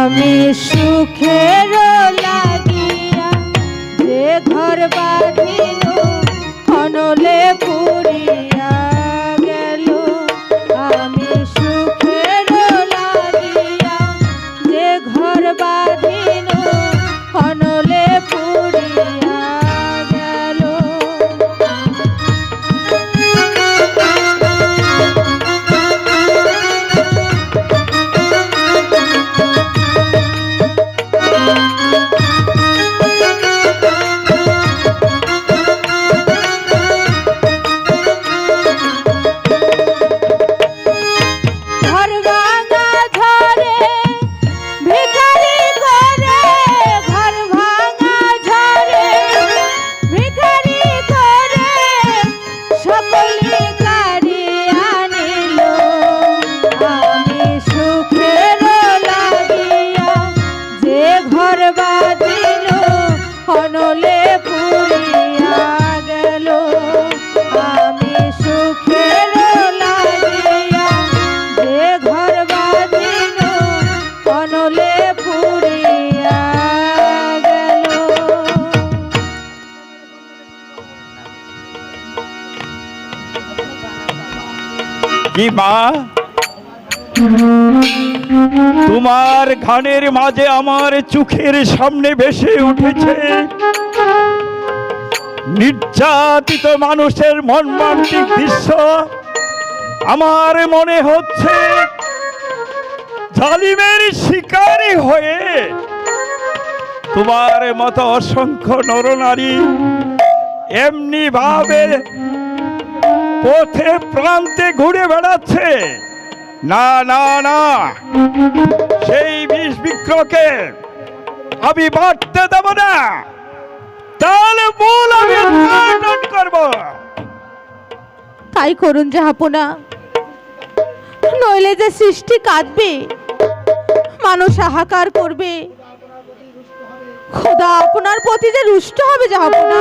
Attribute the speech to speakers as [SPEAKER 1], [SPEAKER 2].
[SPEAKER 1] আমি সুখের লাগিয়া যে ঘর বাড়ি ঘর বাজিল অনলে পুরিয়া গেল। আমি সুখের লাগিয়া যে ঘর বাজিল অনলে পুরিয়া গেল।
[SPEAKER 2] কি মা? তোমার ঘানের মাঝে আমার চোখের সামনে ভেসে উঠেছে। নির্যাতিত মানুষের মর্মান্তিক দৃশ্য। আমার মনে হচ্ছে জালিমের শিকারী হয়ে তোমার মতো অসংখ্য নরনারী এমনি ভাবে পথে প্রান্তে ঘুরে বেড়াচ্ছে। না না না। সেই বিষ বিক্রকে আমি বাড়তে দেব না। তাহলে মূল আমি করব।
[SPEAKER 1] তাই করুন জাহাপনা নইলে যে সৃষ্টি কাঁদবে, মানুষ হাহাকার করবে। খোদা, আপনার প্রতি যে রুষ্ট হবে জাহাপনা